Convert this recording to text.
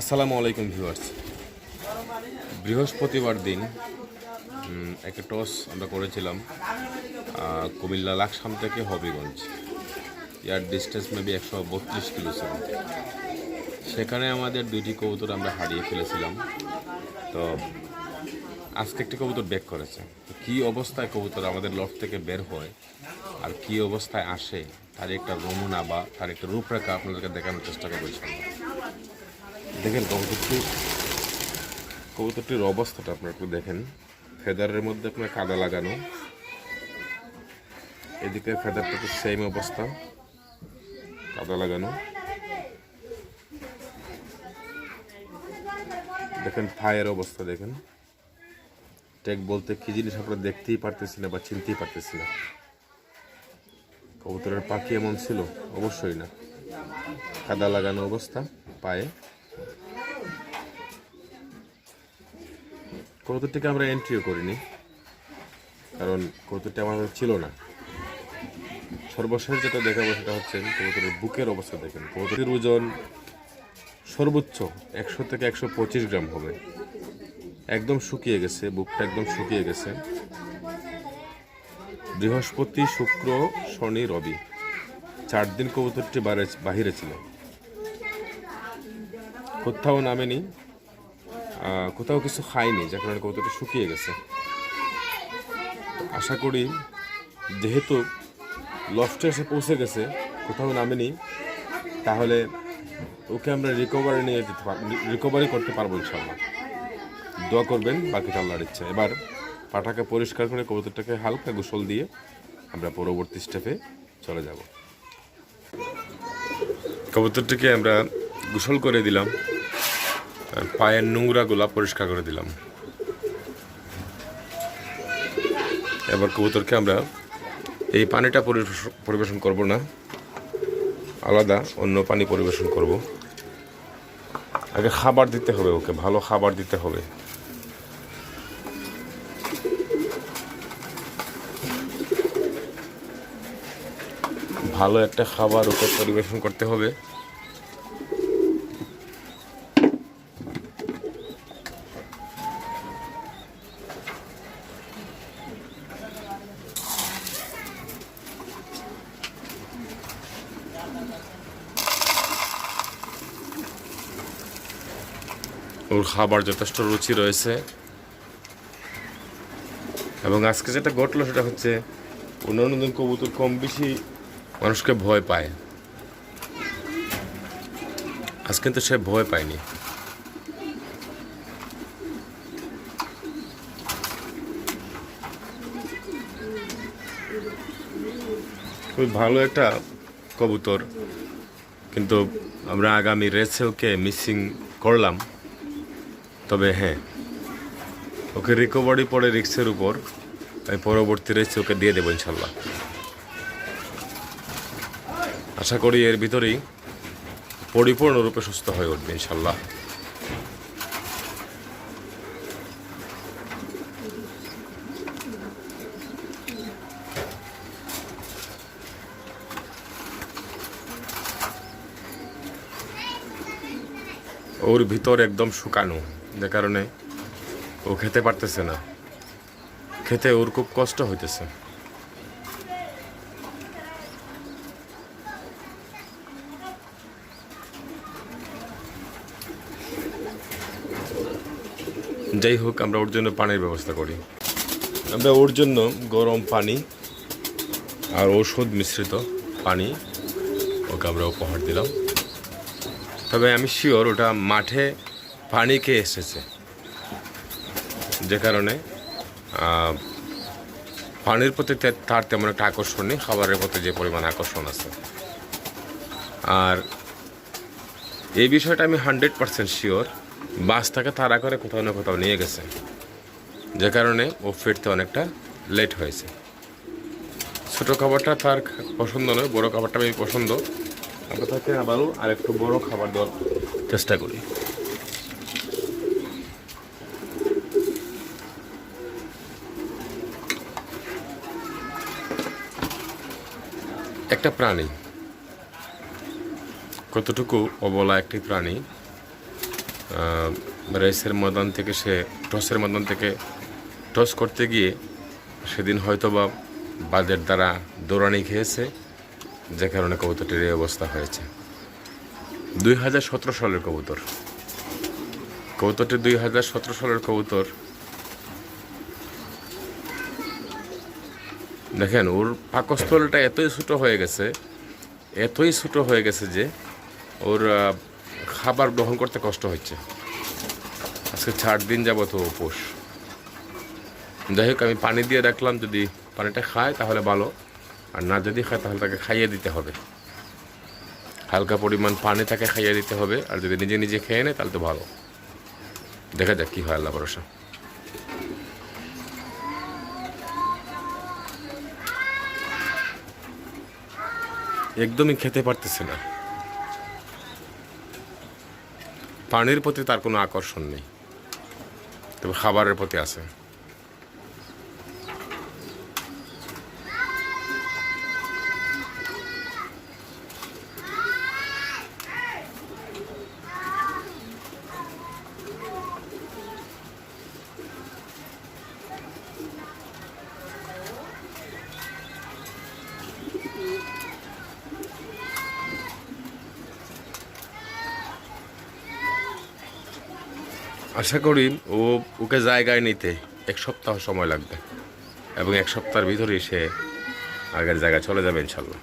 আসসালামু আলাইকুম ভিউয়ার্স। বৃহস্পতিবার দিন একটা টস আমরা করেছিলাম কুমিল্লা লাকসাম থেকে হবিগঞ্জ। ইয়ার ডিস্টেন্স মেবি একশো বত্রিশ কিলো সেখানে আমাদের দুইটি কবুতর আমরা হারিয়ে ফেলেছিলাম। তো আজকে একটি কবুতর ব্যাক করেছে। কী অবস্থায় কবুতর আমাদের লফট থেকে বের হয় আর কী অবস্থায় আসে, তার একটা নমুনা বা তার একটা রূপরেখা আপনাদেরকে দেখানোর চেষ্টা ইনশাআল্লাহ। দেখেন কবুতরটি, কবুতরটির অবস্থাটা আপনারা একটু দেখেন। ফেদারের মধ্যে আপনার কাদা লাগানো। এদিকে ফেদারটা তো সেম অবস্থা। কাদা লাগানো। দেখেন ফায়ের অবস্থা, দেখেন। টেক বলতে কি জিনিস আপনারা দেখতেই পারতেছি না বা চিনতেই পারতেছি না। কবুতরের পাখি এমন ছিল? অবশ্যই না। কাদা লাগানো অবস্থা, পায়ে। কবুতরটিকে আমরা এন্ট্রিও করিনি। কারণ কবুতরটি আমাদের ছিল না। সর্বশেষ যেটা দেখাবো সেটা হচ্ছে কবুতরের বুকের অবস্থা দেখেন। কবুতরের ওজন সর্বোচ্চ একশো থেকে একশো পঁচিশ গ্রাম হবে। একদম শুকিয়ে গেছে, বুকটা একদম শুকিয়ে গেছে। বৃহস্পতি, শুক্র, শনি, রবি চার দিন কবুতরটি বাইরে বাহিরে ছিল। কোথাও নামেনি। কোথাও কিছু খায়নি যার কারণে কবুতরটি শুকিয়ে গেছে। আশা করি যেহেতু লফটে এসে পৌঁছে গেছে, কোথাও নামেনি, তাহলে ওকে আমরা রিকভারি নিয়ে যেতে রিকভারি করতে পারব ইনশাল্লাহ দোয়া করবেন বাকিটা আল্লাহর ইচ্ছা। এবার পাটাকে পরিষ্কার করে কবুতরটাকে হালকা গোসল দিয়ে আমরা পরবর্তী স্টেপে চলে যাব। কবুতরটিকে আমরা গোসল করে দিলাম। পায়ের নোংরাগুলা পরিষ্কার করে দিলাম। এবার কবুতরকে আমরা এই পানিটা পরিবেশ- পরিবেশন করব না। আলাদা অন্য পানি পরিবেশন করব। আগে খাবার দিতে হবে ওকে, ভালো খাবার দিতে হবে। ভালো একটা খাবার ওকে পরিবেশন করতে হবে। ওর খাবার যথেষ্ট রুচি রয়েছে। এবং আজকে যেটা ঘটলো সেটা হচ্ছে অন্যান্য কবুতর কম বেশি মানুষকে ভয় পায়। আজ কিন্তু সে ভয় পায়নি। খুবই ভালো একটা কবুতর। কিন্তু আমরা আগামী রেসে ওকে মিসিং করলাম। তবে হ্যাঁ ওকে রিকভারি পড়ে রিক্সের উপর আমি পরবর্তী রেসে ওকে দিয়ে দেবো ইনশাল্লাহ। আশা করি এর ভিতরেই পরিপূর্ণরূপে সুস্থ হয়ে উঠবে ইনশাল্লাহ। ওর ভিতর একদম শুকানো। যে কারণে ও খেতে পারতেছে না। খেতে ওর খুব কষ্ট হইতেছে। যাই হোক, আমরা ওর জন্য পানির ব্যবস্থা করি। আমরা ওর জন্য গরম পানি আর ঔষধ মিশ্রিত পানি ওকে আমরা উপহার দিলাম। তবে আমি শিওর ওটা মাঠে পানি খেয়ে এসেছে। যে কারণে পানির প্রতি তার তেমন একটা আকর্ষণ নেই, খাবারের প্রতি যে পরিমাণ আকর্ষণ আছে। আর এই বিষয়টা আমি হান্ড্রেড পার্সেন্ট শিওর, বাস তাকে তাড়া করে কোথাও না কোথাও নিয়ে গেছে। যে কারণে ও ফিরতে অনেকটা লেট হয়েছে। ছোটো খাবারটা তার পছন্দ নয়, বড় খাবারটা আমি পছন্দ। আমরা তাকে আবারও আর একটু বড় খাবার দেওয়ার চেষ্টা করি। একটা প্রাণী। কতটুকু অবলা একটি প্রাণী রেসের ময়দান থেকে সে, টসের ময়দান থেকে টস করতে গিয়ে সেদিন হয়তো বা বাজের দ্বারা দৌড়ানি খেয়েছে, যে কারণে কবুতরটির এই অবস্থা হয়েছে। দুই হাজার সতেরো সালের কবুতর। কবুতরটি দুই হাজার সতেরো সালের কবুতর দেখেন, ওর পাকস্থলটা এতই ছোটো হয়ে গেছে, এতই ছোটো হয়ে গেছে যে ওর খাবার গ্রহণ করতে কষ্ট হচ্ছে। আজকে চার দিন যাব তো উপোস। যাই হোক, আমি পানি দিয়ে রাখলাম যদি পানিটা খায় তাহলে ভালো, আর না যদি খায় তাহলে তাকে খাইয়ে দিতে হবে। হালকা পরিমাণ পানি তাকে খাইয়ে দিতে হবে, আর যদি নিজে নিজে খেয়ে নেয় তাহলে তো ভালো। দেখা যাক কী হয়, আল্লাহ ভরসা। একদমই খেতে পারতেছে না। পানির প্রতি তার কোনো আকর্ষণ নেই। তবে খাবারের প্রতি আছে। আশা করি ও ওকে জায়গায় নিতে এক সপ্তাহ সময় লাগবে এবং এক সপ্তাহের ভিতরেই সে আগের জায়গায় চলে যাবে ইনশাল্লাহ।